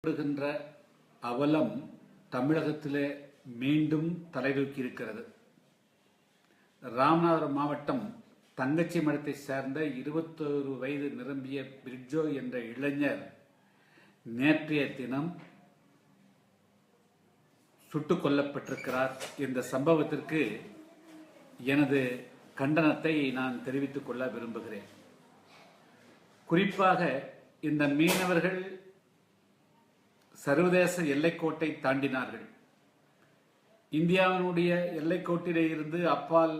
ஏற்படுகின்ற அவலம் தமிழகத்திலே மீண்டும் தலைதூக்கி இருக்கிறது. ராமநாதபுரம் மாவட்டம் தங்கச்சி மடத்தை சேர்ந்த இருபத்தோரு வயது நிரம்பிய பிரிட்ஜோ என்ற இளைஞர் நேற்றைய தினம் சுட்டுக் கொல்லப்பட்டிருக்கிறார் இந்த சம்பவத்திற்கு எனது கண்டனத்தை நான் தெரிவித்துக் கொள்ள விரும்புகிறேன். குறிப்பாக இந்த மீனவர்கள் சர்வதேச எல்லைக்கோட்டை தாண்டினார்கள். இந்தியாவினுடைய எல்லைக்கோட்டிலே இருந்து அப்பால்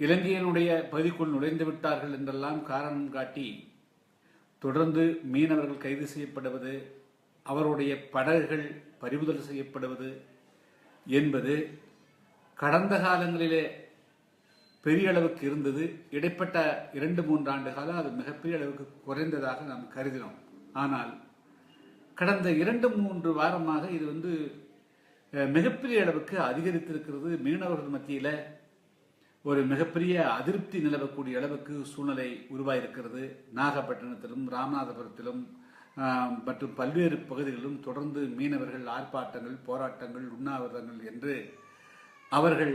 இலங்கையினுடைய பகுதிக்குள் நுழைந்து விட்டார்கள் என்றெல்லாம் காரணம் காட்டி தொடர்ந்து மீனவர்கள் கைது செய்யப்படுவது அவருடைய படகுகள் பறிமுதல் செய்யப்படுவது என்பது கடந்த காலங்களிலே பெரிய அளவுக்கு இருந்தது. இடைப்பட்ட இரண்டு மூன்று ஆண்டு காலம் அது மிகப்பெரிய அளவுக்கு குறைந்ததாக நாம் கருதினோம். ஆனால் கடந்த இரண்டு மூன்று வாரமாக இது வந்து மிகப்பெரிய அளவுக்கு அதிகரித்திருக்கிறது. மீனவர்கள் மத்தியில் ஒரு மிகப்பெரிய அதிருப்தி நிலவக்கூடிய அளவுக்கு சூழ்நிலை உருவாயிருக்கிறது. நாகப்பட்டினத்திலும் ராமநாதபுரத்திலும் மற்றும் பல்வேறு பகுதிகளிலும் தொடர்ந்து மீனவர்கள் ஆர்ப்பாட்டங்கள் போராட்டங்கள் உண்ணாவிரதங்கள் என்று அவர்கள்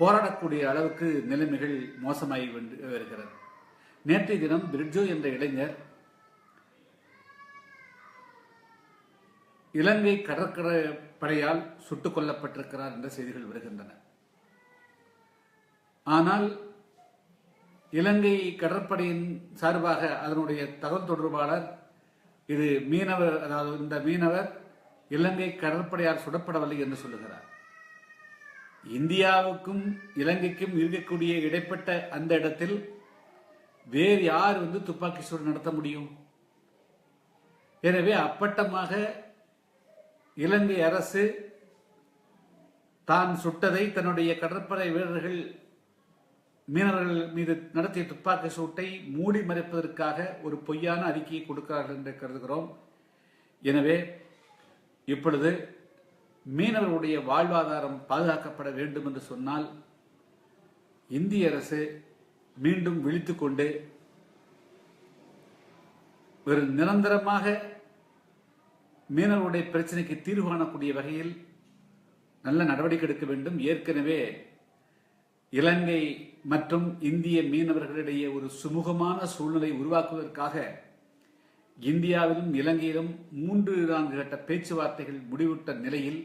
போராடக்கூடிய அளவுக்கு நிலைமைகள் மோசமாகி வருகிறது. நேற்றைய தினம் பிரிட்ஜோ என்ற இளைஞர் இலங்கை கடற்கரை படையால் சுட்டுக் கொல்லப்பட்டிருக்கிறார் என்ற செய்திகள் வருகின்றன. ஆனால் இலங்கை கடற்படையின் சார்பாக அதனுடைய தகவல் தொடர்பாளர் இது மீனவர் அதாவது இந்த மீனவர் இலங்கை கடற்படையால் சுடப்படவில்லை என்று சொல்லுகிறார். இந்தியாவுக்கும் இலங்கைக்கும் இருக்கக்கூடிய இடைப்பட்ட அந்த இடத்தில் வேறு யார் வந்து துப்பாக்கி சூடு நடத்த முடியும்? எனவே அப்பட்டமாக இலங்கை அரசு தான் சுட்டதை தன்னுடைய கடற்படை வீரர்கள் மீனவர்கள் மீது நடத்திய துப்பாக்கி சூட்டை மூடி மறைப்பதற்காக ஒரு பொய்யான அறிக்கையை கொடுக்கிறார்கள் என்று கருதுகிறோம். எனவே இப்பொழுது மீனவர்களுடைய வாழ்வாதாரம் பாதுகாக்கப்பட வேண்டும் என்று சொன்னால் இந்திய அரசு மீண்டும் விழித்துக்கொண்டு ஒரு நிரந்தரமாக மீனவர்களுடைய பிரச்சனைக்கு தீர்வு காணக்கூடிய வகையில் நல்ல நடவடிக்கை எடுக்க வேண்டும். ஏற்கனவே இலங்கை மற்றும் இந்திய மீனவர்களிடையே ஒரு சுமூகமான சூழ்நிலை உருவாக்குவதற்காக இந்தியாவிலும் இலங்கையிலும் மூன்று நான்கு கட்ட பேச்சுவார்த்தைகள் முடிவுற்ற நிலையில்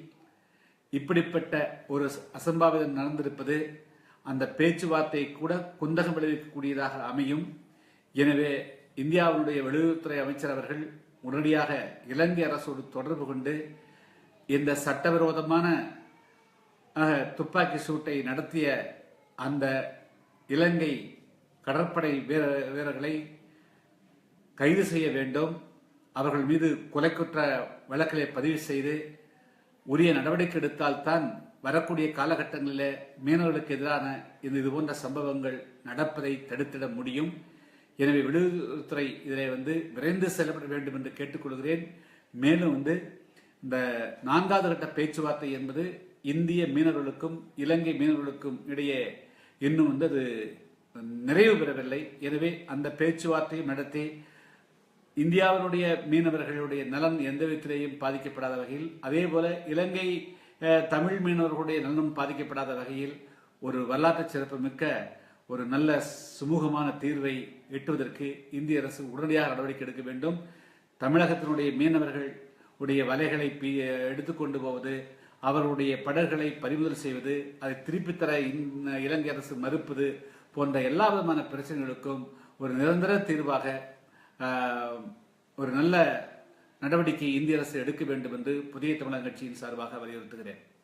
இப்படிப்பட்ட ஒரு அசம்பாவிதம் நடந்திருப்பது அந்த பேச்சுவார்த்தை கூட குந்தகம் விளைவிக்கக்கூடியதாக அமையும். எனவே இந்தியாவினுடைய வெளியுறவுத்துறை அமைச்சர் அவர்கள் உடனடியாக இலங்கை அரசோடு தொடர்பு கொண்டு இந்த சட்டவிரோதமான துப்பாக்கி சூட்டை நடத்திய அந்த இலங்கை கடற்படை வீர வீரர்களை கைது செய்ய வேண்டும். அவர்கள் மீது கொலை குற்ற வழக்குகளை பதிவு செய்து உரிய நடவடிக்கை எடுத்தால்தான் வரக்கூடிய காலகட்டங்களில் மீனவர்களுக்கு எதிரான இந்த இது போன்ற சம்பவங்கள் நடப்பதை தடுத்திட முடியும். எனவே விடுதலை இதில் வந்து விரைந்து செயல்பட வேண்டும் என்று கேட்டுக்கொள்கிறேன். மேலும் வந்து இந்த நான்காவது கட்ட பேச்சுவார்த்தை என்பது இந்திய மீனவர்களுக்கும் இலங்கை மீனவர்களுக்கும் இடையே இன்னும் வந்து அது நிறைவு பெறவில்லை. எனவே அந்த பேச்சுவார்த்தையும் நடத்தி இந்தியாவினுடைய மீனவர்களுடைய நலன் எந்த விதத்திலேயும் பாதிக்கப்படாத வகையில் அதே போல இலங்கை தமிழ் மீனவர்களுடைய நலனும் பாதிக்கப்படாத வகையில் ஒரு வரலாற்று சிறப்புமிக்க ஒரு நல்ல சுமூகமான தீர்வை எட்டுவதற்கு இந்திய அரசு உடனடியாக நடவடிக்கை எடுக்க வேண்டும். தமிழகத்தினுடைய மீனவர்கள் உடைய வலைகளை பி- எடுத்துக்கொண்டு போவது அவர்களுடைய படர்களை பறிமுதல் செய்வது அதை திருப்பித் தர இலங்கை அரசு மறுப்பது போன்ற எல்லா விதமான பிரச்சனைகளுக்கும் ஒரு நிரந்தர தீர்வாக ஒரு நல்ல நடவடிக்கை இந்திய அரசு எடுக்க வேண்டும் என்று புதிய தமிழக கட்சியின் சார்பாக வலியுறுத்துகிறேன்.